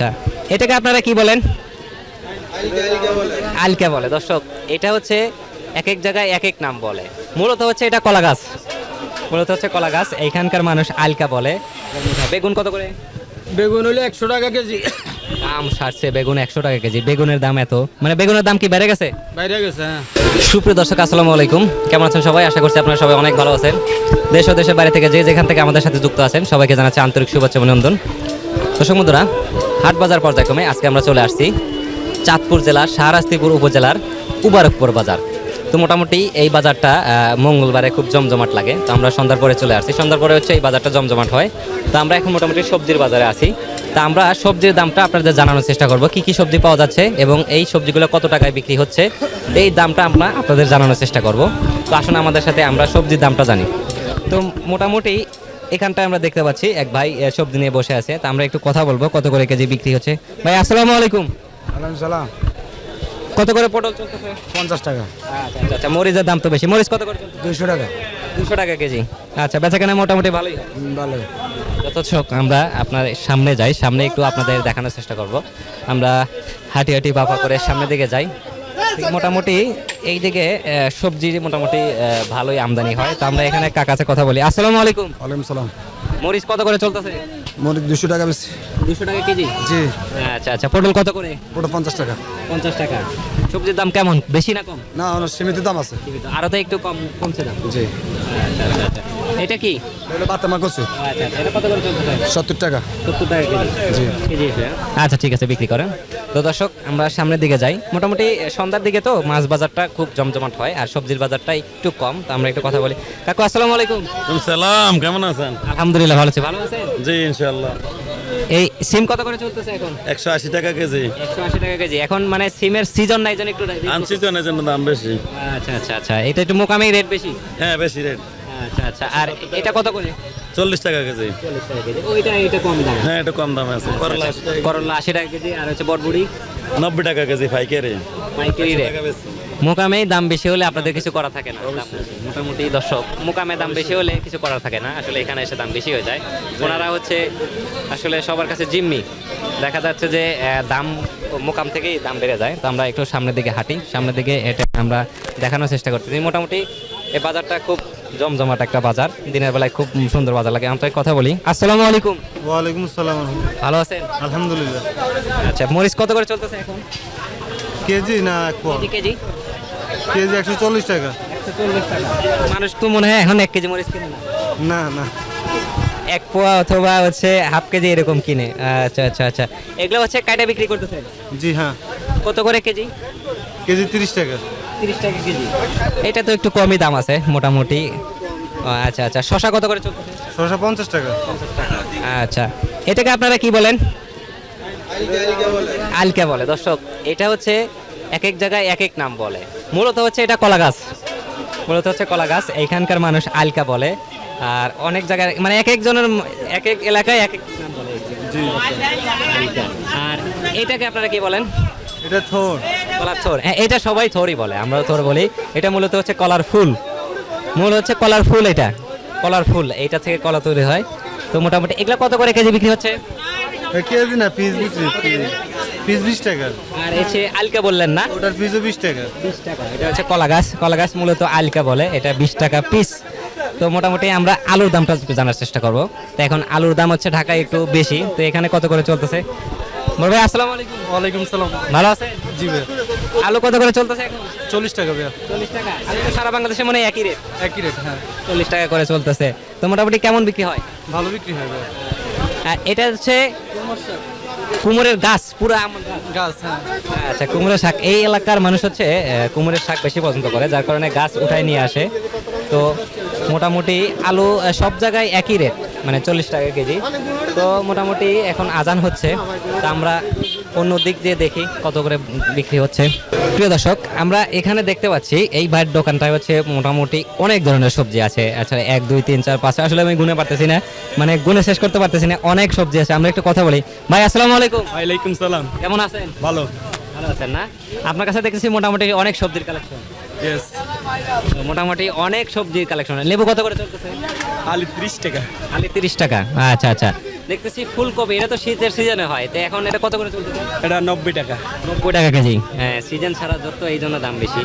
আচ্ছা এটাকে আপনারা কি বলেন? আলকা বলে। দর্শক এটা হচ্ছে এক এক জায়গায় এক এক নাম বলে। মূলত হচ্ছে এটা কলা গাছ। মূলত হচ্ছে কলা গাছ। এইখানকার মানুষ আলকা বলে। বেগুন কত করে? বেগুন হলে একশো টাকা কেজি। দাম সারছে বেগুন একশো টাকা কেজি। বেগুনের দাম এত। মানে বেগুনের দাম কি বেড়ে গেছে? বাইরে গেছে হ্যাঁ। সুপ্রিয় দর্শক আসসালামু আলাইকুম। কেমন আছেন সবাই? আশা করছি আপনারা সবাই অনেক ভালো আছেন। দেশ ও দেশের বাইরে থেকে যে যেখান থেকে আমাদের সাথে যুক্ত আছেন সবাইকে জানাচ্ছি আন্তরিক শুভেচ্ছা অভিনন্দন। দর্শক বন্ধুরা হাট বাজার পর্যায়ক্রমে আজকে আমরা চলে আসছি চাঁদপুর জেলার শাহরাস্তিপুর উপজেলার উবারকপুর বাজার। তো মোটামুটি এই বাজারটা মঙ্গলবারে খুব জমজমাট লাগে। তো আমরা সন্ধ্যার পরে চলে আসছি। সন্ধ্যার পরে হচ্ছে এই বাজারটা জমজমাট হয়। তো আমরা এখন মোটামুটি সবজির বাজারে আছি। তা আমরা সবজির দামটা আপনাদের জানানোর চেষ্টা করব। কি কি সবজি পাওয়া যাচ্ছে এবং এই সবজিগুলো কত টাকায় বিক্রি হচ্ছে, এই দামটা আমরা আপনাদের জানানোর চেষ্টা করব। তো আসুন আমাদের সাথে আমরা সবজির দামটা জানি। তো মোটামুটি এখানটায় আমরা দেখতে পাচ্ছি এক ভাই সবজি নিয়ে বসে আছে। তা আমরা একটু কথা বলব কত করে কেজি বিক্রি হচ্ছে। ভাই আসসালামু আলাইকুম। আলাইকুম সালাম। কত করে পটল চলতেছে? পঞ্চাশ টাকা। আচ্ছা আচ্ছা, আচ্ছা মরিচের দাম তো বেশি। মরিচ কত করে চলতেছে? দুইশো টাকা। দুশো টাকা কেজি। আচ্ছা বেচাকেনা মোটামুটি ভালোই? ভালো যথেচ্ছক আমরা আপনার সামনে যাই সামনে একটু আপনাদের দেখানোর চেষ্টা করব। আমরা হাঁটি হাঁটি বাপা করে সামনের দিকে যাই। মোটামুটি এই দিকে আহ, সবজি মোটামুটি ভালোই আমদানি হয়। তো আমরা এখানে কাকা কাছে কথা বলি। আসসালামু আলাইকুম। ওয়ালাইকুম সালাম। মরিচ কত করে চলতেছে? মরিচ দুশো টাকা বেশি। দুশো টাকা কেজি? জি। আচ্ছা আচ্ছা। পটল কত করে? পটল পঞ্চাশ টাকা। পঞ্চাশ টাকা। সবজির দাম কেমন? বেশি না কম? না সীমিত দাম আছে। আরও তো একটু কম কমছে দাম জি। আচ্ছা আচ্ছা আচ্ছা। এটা কি? এটা বাতামা কচু আচ্ছা আচ্ছা এটা কত করে চলতেছে সত্তর টাকা। সত্তর টাকা কেজি। জি। কেজি আচ্ছা ঠিক আছে বিক্রি করেন। তো দর্শক আমরা সামনের দিকে যাই। মোটামুটি সন্ধ্যার দিকে তো মাছ বাজারটা খুব জমজমাট হয় আর সবজির বাজারটা একটু কম। তো আমরা একটু কথা বলি। কাকু আসসালামু আলাইকুম। সালাম কেমন আছেন? আলহামদুলিল্লাহ ভালো আছি। ভালো আছেন? জি ইনশাল্লাহ এই সিম কত করে চলতেছে এখন? একশো আশি টাকা কেজি। একশো আশি টাকা কেজি। এখন মানে সিমের সিজন নাই জন্য একটু আনসিজনের জন্য দাম বেশি। আচ্ছা আচ্ছা আচ্ছা। এটা একটু মোকামেই রেট বেশি? হ্যাঁ বেশি রেট আচ্ছা আচ্ছা। আর এটা কত করে? চল্লিশ টাকা কেজি। চল্লিশ টাকা কেজি। ওইটা এটা কম দাম? হ্যাঁ এটা কম দামে আছে। করলা করলা আশি টাকা কেজি আর হচ্ছে বটবুড়ি নব্বই টাকা কেজি পাইকারি। পাইকারি টাকা বেশি। দাম বেশি হলে আপনাদের কিছু করা থাকে না। মোটামুটি দর্শক মোকামে দাম বেশি হলে কিছু করার থাকে না। আসলে এখানে এসে দাম বেশি হয়ে যায়। ওনারা হচ্ছে আসলে সবার কাছে জিম্মি। দেখা যাচ্ছে যে দাম মোকাম থেকেই দাম বেড়ে যায়। তো আমরা একটু সামনের দিকে হাঁটি। সামনের দিকে এটা আমরা দেখানোর চেষ্টা করতেছি। মোটামুটি এই বাজারটা খুব জমজমাট একটা বাজার। দিনের বেলায় খুব সুন্দর বাজার লাগে। আমি কথা বলি আসসালামু আলাইকুম। ওয়ালাইকুম আসসালাম। ভালো আছেন? আলহামদুলিল্লাহ। আচ্ছা মরিচ কত করে চলতেছে এখন? কেজি না কেজি কেজি। কেজি একশো চল্লিশ টাকা। মানুষ তো মনে হয় এখন এক কেজি মরিচ কিনে না। না না। এক পোয়া অথবা হচ্ছে হাফ কেজি এরকম কিনে। আচ্ছা আচ্ছা আচ্ছা। এগুলো হচ্ছে কাইটা বিক্রি করতেছে জি হ্যাঁ। কত করে কেজি? কেজি তিরিশ টাকা। তিরিশ টাকা কেজি। এটা তো একটু কমই দাম আছে মোটামুটি। ও, আচ্ছা আচ্ছা। শশা কত করে চলতেছে ছশো পঞ্চাশ টাকা। আচ্ছা। এটাকে আপনারা কি বলেন? আলকা বলে। দর্শক এটা হচ্ছে এক এক জায়গায় এক এক নাম বলে। মূলত হচ্ছে এটা কলা গাছ। মূলত হচ্ছে কলা গাছ। এইখানকার মানুষ আলকা বলে। আর অনেক জায়গায় মানে এক একজনের এক এক এলাকায় এক এক নাম বলে। আর এটাকে আপনারা কি বলেন? এটা থোর। কলার থোর। হ্যাঁ, এটা সবাই থোরই বলে আমরা থোর বলি। এটা মূলত হচ্ছে কলার ফুল। মূল হচ্ছে কলার ফুল এটা। কলার ফুল এইটা থেকে কলা তৈরি হয়। তো মোটামুটি এগুলা কত করে কেজি বিক্রি হচ্ছে? কেজি না পিস বিক্রি পিস। বিশ টাকা। আর এসে আলকা বললেন না? ওটার পিসও বিশ টাকা। বিশ টাকা। এটা হচ্ছে কলা গাছ। কলা গাছ মূলত আলকা বলে এটা বিশ টাকা পিস। তো মোটামুটি আমরা আলুর দামটা জানার চেষ্টা করব। তো এখন আলুর দাম হচ্ছে ঢাকায় একটু বেশি। তো এখানে কত করে চলতেছে? বড় ভাই আসসালামু আলাইকুম। ওয়ালাইকুম সালাম। ভালো আছে জি ভাই। আলু কত করে চলতেছে? এখন চল্লিশ টাকা ভাইয়া। চল্লিশ টাকা। আলু তো সারা বাংলাদেশে মনে হয় একই রেট একই রেট হ্যাঁ। চল্লিশ টাকা করে চলতেছে। তো মোটামুটি কেমন বিক্রি হয়? ভালো বিক্রি হয় ভাইয়া। আর এটা হচ্ছে কুমোরের গাছ পুরো গাছ। হ্যাঁ। আচ্ছা কুমড়োর শাক। এই এলাকার মানুষ হচ্ছে আহ, কুমড়োর শাক বেশি পছন্দ করে যার কারণে গাছ উঠায় নিয়ে আসে। তো মোটামুটি আলু সব জায়গায় একই রেট মানে চল্লিশ টাকা কেজি। তো মোটামুটি এখন আজান হচ্ছে। তা আমরা অন্য দিক দিয়ে দেখি কত করে বিক্রি হচ্ছে। প্রিয় দর্শক আমরা এখানে দেখতে পাচ্ছি এই ভাইয়ের দোকানটায় হচ্ছে মোটামুটি অনেক ধরনের সবজি আছে। আচ্ছা এক দুই তিন চার পাঁচ আসলে আমি গুনে পারতেছি না। মানে গুনে শেষ করতে পারতেছি না অনেক সবজি আছে। আমরা একটু কথা বলি। ভাই আসসালামু আলাইকুম। ওয়ালাইকুম সালাম। কেমন আছেন? ভালো। ভালো আছেন না? আপনার কাছে দেখতেছি মোটামুটি অনেক সবজির কালেকশন। মোটামুটি অনেক সবজির কালেকশন। লেবু কত করে চলতেছে? আলু ত্রিশ টাকা। আলি তিরিশ টাকা। আচ্ছা আচ্ছা। দেখতেছি ফুলকপি এটা তো শীতের সিজনে হয়। তো এখন এটা কত করে চলতেছে? এটা নব্বই টাকা। নব্বই টাকা কেজি? হ্যাঁ সিজন ছাড়া যত এই জন্য দাম বেশি।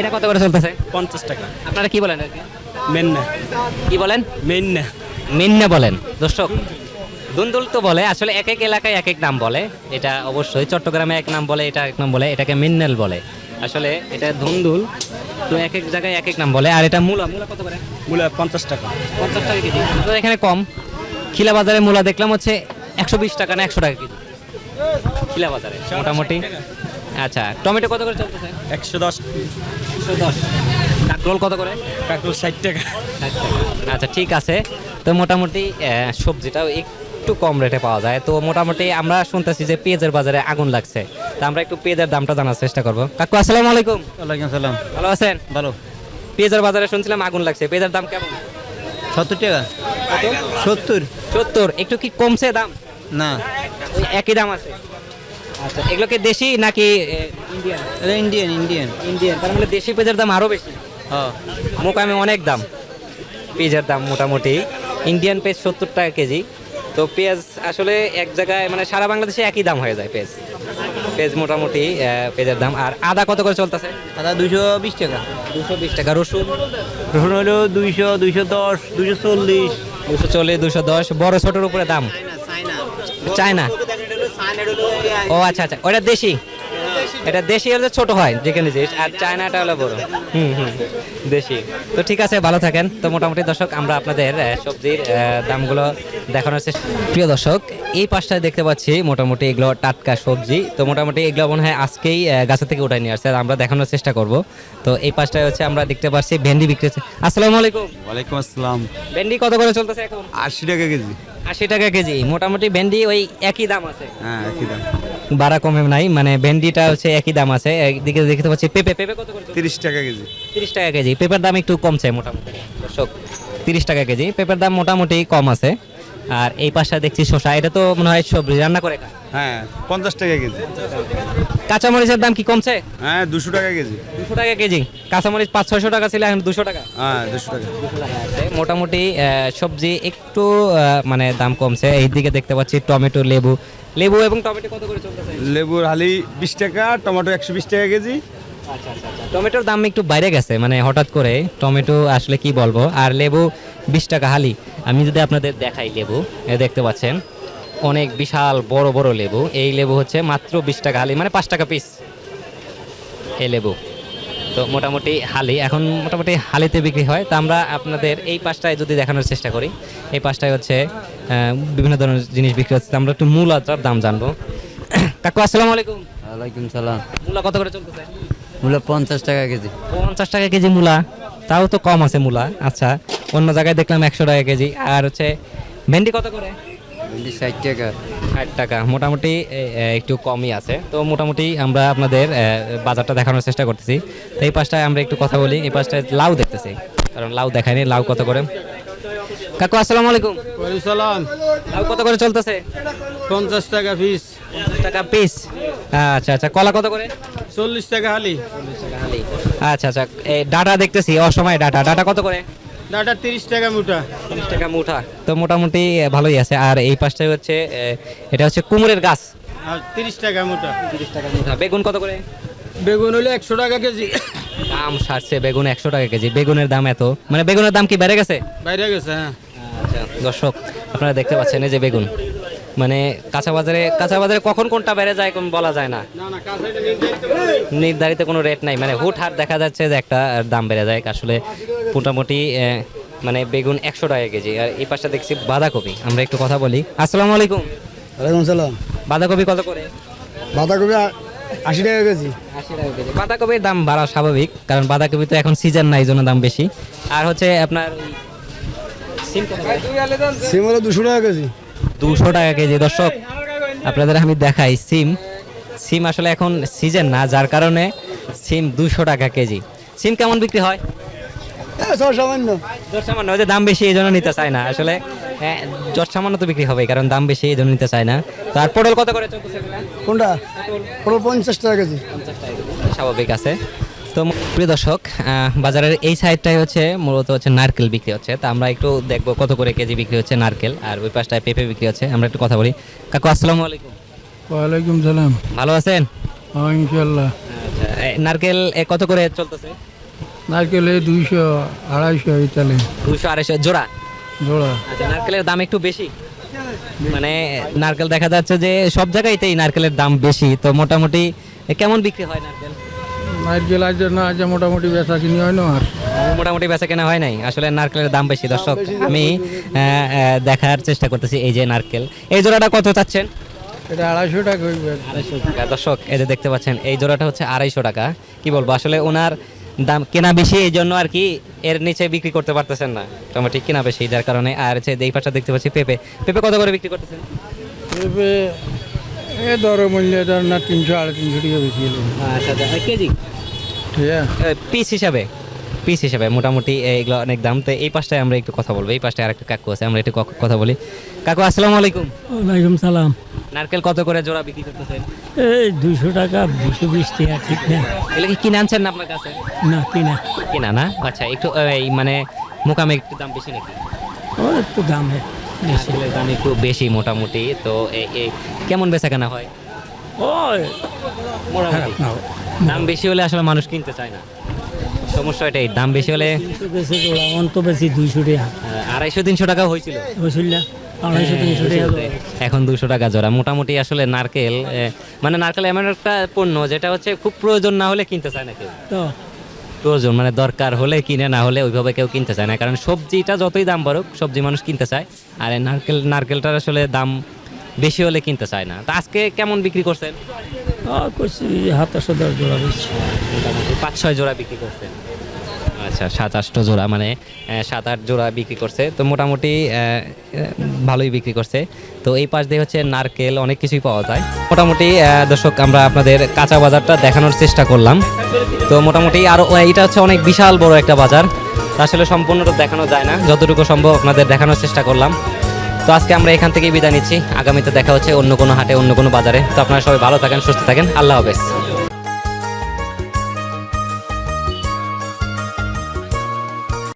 এটা কত করে চলতেছে? পঞ্চাশ টাকা। আপনারা কি বলেন এটাকে? মেন না কি বলেন? মেন না মিন্নে বলেন। দর্শক দুন্দুল তো বলে আসলে এক এক এলাকায় এক এক নাম বলে। এটা অবশ্যই চট্টগ্রামে এক নাম বলে এটা এক নাম বলে এটাকে মিন্নেল বলে। আসলে এটা ধুন্দুল তো এক এক জায়গায় এক এক নাম বলে। আর এটা মূলা মূলা কত করে? মূলা পঞ্চাশ টাকা। পঞ্চাশ টাকা কেজি। তো এখানে কম। খিলা বাজারে মূলা দেখলাম হচ্ছে একশো বিশ টাকা না একশো টাকা কেজি। খিলা বাজারে মোটামুটি। আচ্ছা টমেটো কত করে চলতেছে? একশো দশ। একশো দশ। কাকরোল কত করে? কাকুর ষাট টাকা। আচ্ছা ঠিক আছে। তো মোটামুটি আহ, সবজিটাও একটু কম রেটে পাওয়া যায়। তো মোটামুটি আমরা শুনতেছি যে পেঁয়াজের বাজারে আগুন লাগছে। তো আমরা একটু পেঁয়াজের দামটা জানার চেষ্টা করব। কাকু আসসালামু আলাইকুম। ওয়ালাইকুম সালাম ভালো আছেন? ভালো। পেঁয়াজের বাজারে শুনছিলাম আগুন লাগছে। পেঁয়াজের দাম কেমন? সত্তর টাকা। সত্তর। সত্তর। একটু কি কমছে দাম? না। ওই একই দাম আছে। আচ্ছা এগুলো কি দেশি নাকি ইন্ডিয়ান ইন্ডিয়ান ইন্ডিয়ান ইন্ডিয়ান তার মানে দেশি পেঁয়াজের দাম আরও বেশি। হ্যাঁ। মোকামে অনেক দাম। পেঁয়াজের দাম মোটামুটি। ইন্ডিয়ান পেঁয়াজ সত্তর টাকা কেজি। তো পেঁয়াজ আসলে এক জায়গায় মানে সারা বাংলাদেশে একই দাম হয়ে যায় পেঁয়াজ। পেঁয়াজ মোটামুটি পেঁয়াজের দাম। আর আদা কত করে চলতেছে? আদা দুশো বিশ টাকা। দুশো বিশ টাকা। রসুন? রসুন হলো দুইশো দুইশো দশ দুইশো চল্লিশ। দুশো চল্লিশ দুশো দশ বড় ছোটোর উপরে দাম। চায়না ও আচ্ছা আচ্ছা। ওটা দেশি? এটা দেশি হলে ছোট হয় যেখানে জিনিস আর চায়নাটা হলো বড়। হুম হুম দেশি। তো ঠিক আছে ভালো থাকেন। তো মোটামুটি দর্শক আমরা আপনাদের সবজির দামগুলো দেখানোর চেষ্টা প্রিয় দর্শক এই পাশটায় দেখতে পাচ্ছি মোটামুটি এগুলো টাটকা সবজি। তো মোটামুটি এগুলো মনে হয় আজকেই গাছের থেকে উঠাই নিয়ে আসছে। আর আমরা দেখানোর চেষ্টা করব। তো এই পাশটায় হচ্ছে আমরা দেখতে পাচ্ছি ভেন্ডি বিক্রি হচ্ছে। আসসালামু আলাইকুম। ওয়ালাইকুম আসসালাম। ভেন্ডি কত করে চলতেছে এখন? আশি টাকা কেজি। আশি টাকা কেজি। মোটামুটি ভেন্ডি ওই একই দাম আছে। হ্যাঁ একই দাম। বাড়া কমে নাই মানে ভেন্ডিটা হচ্ছে একই দাম আছে। একদিকে দেখতে পাচ্ছি পেঁপে পেঁপে কত করে? তিরিশ টাকা কেজি। তিরিশ টাকা কেজি। পেঁপের দাম একটু কমছে মোটামুটি দর্শক। তিরিশ টাকা কেজি। পেঁপের দাম মোটামুটি কম আছে। আর এই পাশে দেখছি শসা এটা তো মনে হয় সবজি রান্না করে খায়। হ্যাঁ পঞ্চাশ টাকা কেজি। কাঁচামরিচের দাম কি কমছে? হ্যাঁ দুশো টাকা কেজি। দুশো টাকা কেজি। কাঁচামরিচ পাঁচ ছয়শো টাকা ছিল এখন দুশো টাকা। হ্যাঁ দুশো টাকা। মোটামুটি সবজি একটু মানে দাম কমছে। এই দিকে দেখতে পাচ্ছি টমেটো লেবু। লেবু এবং টমেটো কত করে চলতেছে? লেবুর হালি বিশ টাকা টমেটো একশো বিশ টাকা কেজি। আচ্ছা আচ্ছা আচ্ছা। টমেটোর দাম একটু বাইরে গেছে মানে হঠাৎ করে টমেটো আসলে কি বলব? আর লেবু বিশ টাকা হালি। আমি যদি আপনাদের দেখাই লেবু দেখতে পাচ্ছেন অনেক বিশাল বড় বড় লেবু। এই লেবু হচ্ছে মাত্র বিশ টাকা হালি মানে পাঁচ টাকা পিস এই লেবু। তো মোটামুটি হালি এখন মোটামুটি হালিতে বিক্রি হয়। তো আমরা আপনাদের এই পাশটায় যদি দেখানোর চেষ্টা করি এই পাশটায় হচ্ছে বিভিন্ন ধরনের জিনিস বিক্রি হচ্ছে। আমরা একটু মূলাটার দাম জানব। কাকু আসসালামু আলাইকুম। ওয়ালাইকুম সালাম। মূলা কত করে চলতেছে? মূলা পঞ্চাশ টাকা কেজি। পঞ্চাশ টাকা কেজি মূলা। তাও তো কম আছে মূলা। আচ্ছা অন্য জায়গায় দেখলাম একশো টাকা কেজি। আর হচ্ছে ভেন্ডি কত করে? ভেন্ডি ষাট টাকা। ষাট টাকা। মোটামুটি একটু কমই আছে। তো মোটামুটি আমরা আপনাদের বাজারটা দেখানোর চেষ্টা করতেছি। তো এই পাশটায় আমরা একটু কথা বলি। এই পাশটায় লাউ দেখতেছি। কারণ লাউ দেখায়নি। লাউ কত করে? কাকু আসসালামু আলাইকুম। সালাম। লাউ কত করে চলতেছে? পঞ্চাশ টাকা পিস। পঞ্চাশ টাকা পিস। আচ্ছা আচ্ছা। কলা কত করে? চল্লিশ টাকা হালি। আচ্ছা আচ্ছা। এই ডাটা দেখতেছি। অসময় ডাটা। ডাটা কত করে? ডাটা তিরিশ টাকা মুঠা। তিরিশ টাকা মুঠা। তো মোটামুটি ভালোই আছে। আর এই হচ্ছে এটা হচ্ছে কুমড়ের গাছ। তিরিশ টাকা মুঠা। তিরিশ টাকা মুঠা। বেগুন কত করে? বেগুন হলে একশো টাকা কেজি। দাম সারছে বেগুন একশো টাকা কেজি। বেগুনের দাম এত। মানে বেগুনের দাম কি বেড়ে গেছে? হ্যাঁ। আচ্ছা দর্শক আপনারা দেখতে পাচ্ছেন এই যে বেগুন। মানে কাঁচা বাজারে কাঁচা বাজারে কখন কোনটা বেড়ে যায় কোন বলা যায় না। নির্ধারিত কোনো রেট নাই। মানে হুট হাট দেখা যাচ্ছে যে একটা দাম বেড়ে যায়। আসলে মোটামুটি মানে বেগুন একশো টাকা কেজি। আর এই পাশে দেখছি বাঁধাকপি। আমরা একটু কথা বলি। আসসালামু আলাইকুম। ওয়ালাইকুম সালাম। বাঁধাকপি কত করে? বাঁধাকপি আশি টাকা কেজি। আশি টাকা কেজি। বাঁধাকপির দাম বাড়া স্বাভাবিক কারণ বাঁধাকপি তো এখন সিজন নাই জন্য দাম বেশি। আর হচ্ছে আপনার সিম হলো দুশো টাকা কেজি। দুশো টাকা কেজি। দর্শক আপনাদের আমি দেখাই সিম। সিম আসলে এখন সিজন না যার কারণে সিম দুশো টাকা কেজি। সিম কেমন বিক্রি হয়? সামান্য। জট সামান্য যে দাম বেশি এই জন্য নিতে চায় না। আসলে হ্যাঁ, জট সামান্য তো বিক্রি হবে কারণ দাম বেশি এই জন্য নিতে চায় না। তো আর পটল কত করে চলতেছে কোনটা? পনেরো পঞ্চাশ টাকা কেজি। স্বাভাবিক আছে। তো প্রিয় দর্শক বাজারের এই সাইডটাই হচ্ছে মূলত হচ্ছে নারকেল বিক্রি হচ্ছে। তা আমরা একটু দেখব কত করে কেজি বিক্রি হচ্ছে নারকেল আর ওই পাশটায় পেঁপে বিক্রি হচ্ছে। আমরা একটু কথা বলি। কাকু আসসালামু আলাইকুম। ওয়ালাইকুম সালাম। ভালো আছেন? হ্যাঁ ইনশাল্লাহ আচ্ছা নারকেল কত করে চলতেছে? নারকেল দুইশো আড়াইশো ইতালি। দুশো আড়াইশো জোড়া? জোড়া। আচ্ছা নারকেলের দাম একটু বেশি? মানে নারকেল দেখা যাচ্ছে যে সব জায়গায়তেই নারকেলের দাম বেশি তো মোটামুটি কেমন বিক্রি হয় নারকেল? নারকেল আজ না আজ মোটামুটি বেচা কিনি হয় না আর। মোটামুটি বেচা কেনা হয় নাই। আসলে নারকেলের দাম বেশি দর্শক আমি দেখার চেষ্টা করতেছি এই যে নারকেল। এই জোড়াটা কত চাচ্ছেন? এটা আড়াইশো টাকা আড়াইশো টাকা। দর্শক এই যে দেখতে পাচ্ছেন এই জোড়াটা হচ্ছে আড়াইশো টাকা। কি বলব আসলে ওনার দাম কেনা বেশি এই জন্য আর কি এর নিচে বিক্রি করতে পারতেছেন না। টমেটো কেনা বেশি যার কারণে। আর হচ্ছে এই পাশটা দেখতে পাচ্ছি পেঁপে। পেঁপে কত করে বিক্রি করতেছেন? পেঁপে এ দর মূল্য ধর না তিনশো আড়াই তিনশো টাকা বেশি আচ্ছা আচ্ছা। কেজি? ঠিক আছে পিস হিসাবে? পিস হিসাবে মোটামুটি এইগুলো অনেক দাম। তো এই পাশটায় আমরা একটু কথা বলব। এই পাশটায় আরেকটা কাকু আছে আমরা একটু কথা বলি। কাকু আসসালামু আলাইকুম। ওয়ালাইকুম সালাম। নারকেল কত করে জোড়া বিক্রি করতেছেন? এই দুইশো টাকা দুশো বিশ টাকা ঠিক না। এগুলো কি কিনে আনছেন না আপনার কাছে? না কিনা। কিনা না? আচ্ছা একটু এই মানে মোকামে একটু দাম বেশি নাকি? একটু দাম নারকেলের দাম একটু বেশি মোটামুটি তো কেমন বেচা কেনা হয়? মোটামুটি। দাম বেশি হলে আসলে মানুষ কিনতে চায় না। সমস্যা এটাই দাম বেশি হলে অন্ত বেশি দুইশো টাকা আড়াইশো তিনশো টাকা হয়েছিল। বুঝলা আড়াইশো তিনশো টাকা জোড়া। এখন দুশো টাকা জোড়া। মোটামুটি আসলে নারকেল মানে নারকেল এমন একটা পণ্য যেটা হচ্ছে খুব প্রয়োজন না হলে কিনতে চায় না কেউ। প্রয়োজন মানে দরকার হলে কিনে না হলে ওইভাবে কেউ কিনতে চায় না। কারণ সবজিটা যতই দাম বাড়ুক সবজি মানুষ কিনতে চায়। আর নারকেল নারকেলটার আসলে দাম বেশি হলে কিনতে চায় না। তা আজকে কেমন বিক্রি করছেন? করছি হাতাশো দশ জোড়া বেশি পাঁচ ছয় জোড়া বিক্রি করছেন। আচ্ছা সাত, আটটা জোড়া মানে সাত, আট জোড়া বিক্রি করছে। তো মোটামুটি ভালোই বিক্রি করছে। তো এই পাশ দিয়ে হচ্ছে নারকেল, অনেক কিছুই পাওয়া যায়। মোটামুটি দর্শক, আমরা আপনাদের কাঁচা বাজারটা দেখানোর চেষ্টা করলাম। তো মোটামুটি আরও এটা হচ্ছে অনেক বিশাল বড় একটা বাজার। আসলে সম্পূর্ণটা দেখানো যায় না। যতটুকু সম্ভব আপনাদের দেখানোর চেষ্টা করলাম। তো আজকে আমরা এখান থেকেই বিদায় নিচ্ছি। আগামীতে দেখা হচ্ছে অন্য কোনো হাটে, অন্য কোনো বাজারে। তো আপনারা সবাই ভালো থাকেন, সুস্থ থাকেন। আল্লাহ হাফেজ।